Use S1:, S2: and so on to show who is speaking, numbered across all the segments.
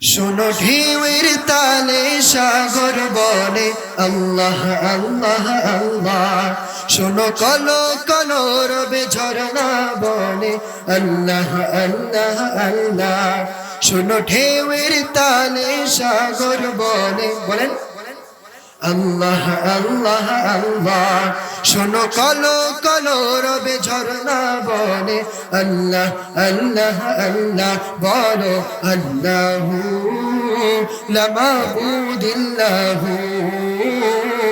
S1: শোনো ঢেউয়ের তালে সাগর বলে আল্লাহ আল্লাহ আল্লাহ। শোনো কলো কলো রবে ঝরনা বলে আল্লাহ আল্লাহ আল্লাহ। শোনো ঢেউয়ের তালে সাগর বলে বলেন। আল্লাহ আল্লাহ আল্লাহ। শোনো, কলো কলো রবে ঝরনা বলে আল্লাহ আল্লাহ আল্লাহ, বলো আল্লাহ লামাবুদিল্লাহ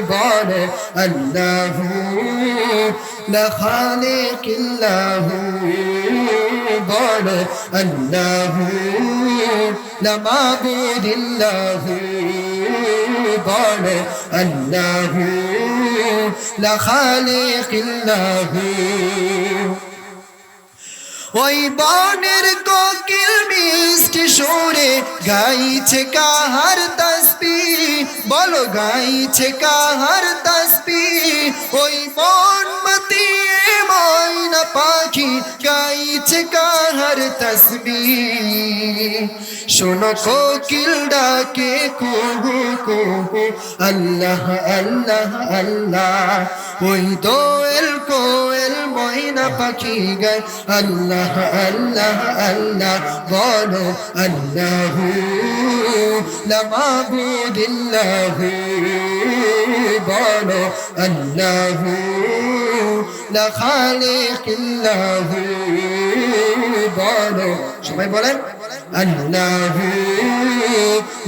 S1: বলো আল্লাহ লখালিকিল্লাহ বলো আল্লাহ লামাবুদিল্লাহ বলে আল্লাহ লখালিকিল্লাহ ওই বনের কোকিল মিষ্টি সুরে গাইছে কাহার তসবি বলো, গাইছে কাহার তসবি ওই মন মতিয়ে ময়না পাখি গাইছে কাহার তসবি শোনো, কোকিল ডাকে, কুহু কুহু। আল্লাহ আল্লাহ আল্লাহ। ওই দোয়েল কোয়েল ময়না পাখি গায়, আল্লাহ আল্লাহ আল্লাহ, বলো আল্লাহ লামাবুদিল্লাহ বলো আল্লাহ লাখালিকিল্লাহ, বলো, সবাই বলেন, আল্লাহ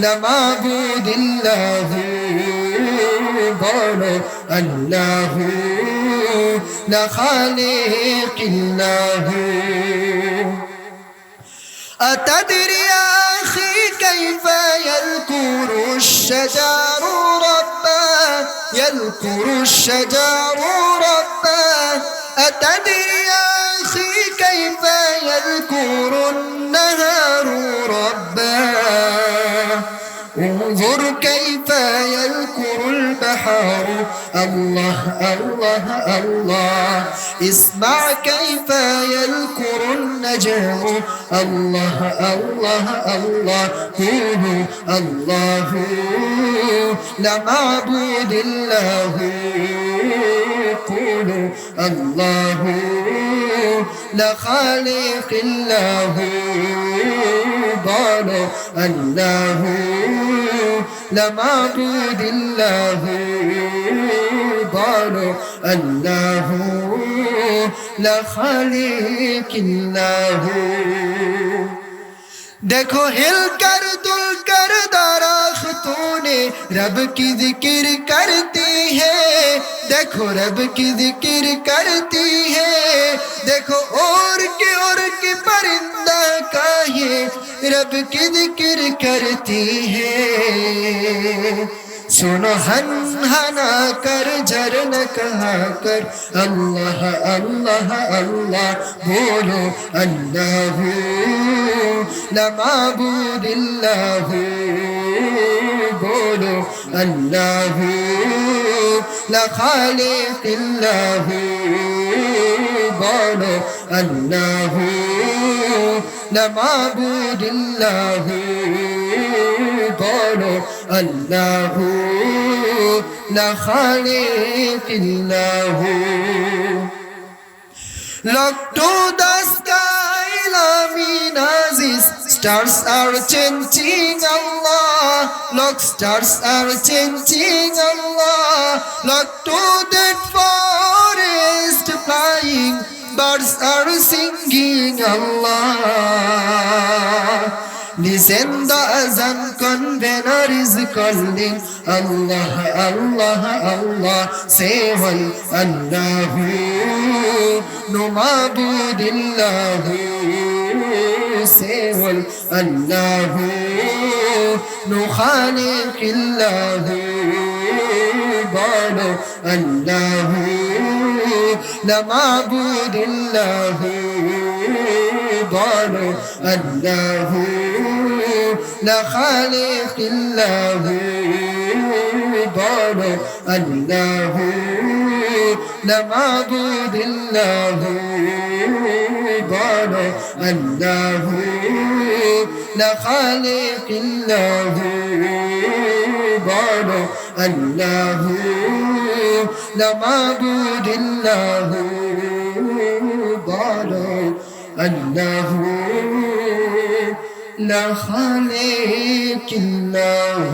S1: লামাবুদিল্লাহ বলো আল্লাহ لخالق الله أتدري يا أخي كيف يذكر الشجر ربا يذكر الشجر ربا أتدري يا أخي كيف يذكر النهار ربا انظر كيف يذكر البحر. الله الله الله. اسمع كيف يذكر النجم. الله الله الله. قولوا الله. لمعبود الله. قولوا الله. لخالق الله. قالوا الله. لمعبود الله قالوا الله لخالق الله देखो हिल कर दुल कर दाराखतूने रब की जिक्र करती है देखो रब की जिक्र करती है देखो और रब की जिक्र करती है सुनो हन हना कर जरन कहा कर अल्लाह अल्लाह अल्लाह बोलो अल्लाह लमाबूदिल्लाह बोलो अल्लाह लखालिकिल्लाह बोलो अल्लाह നമാബൂദില്ലാഹു বলো അല്ലാഹു লাখালিকিল্লাহু Look to the sky, luminous stars are chanting Allah. Look, stars are chanting Allah. Look to that forest flying. Birds are singing Allah. Listen the azan convener is calling Allah, Allah, Allah. One, Allahu, no mabudillahu. Say one, Allahu, no khaliq khaliqillahu. Balo, Allahu, la mabudillahu. Balo, Allahu. لخالق الله بولو الله لمعبود الله بولو الله لا خالق الله بارو الله لا معبود الله بارو الله لا خالق الله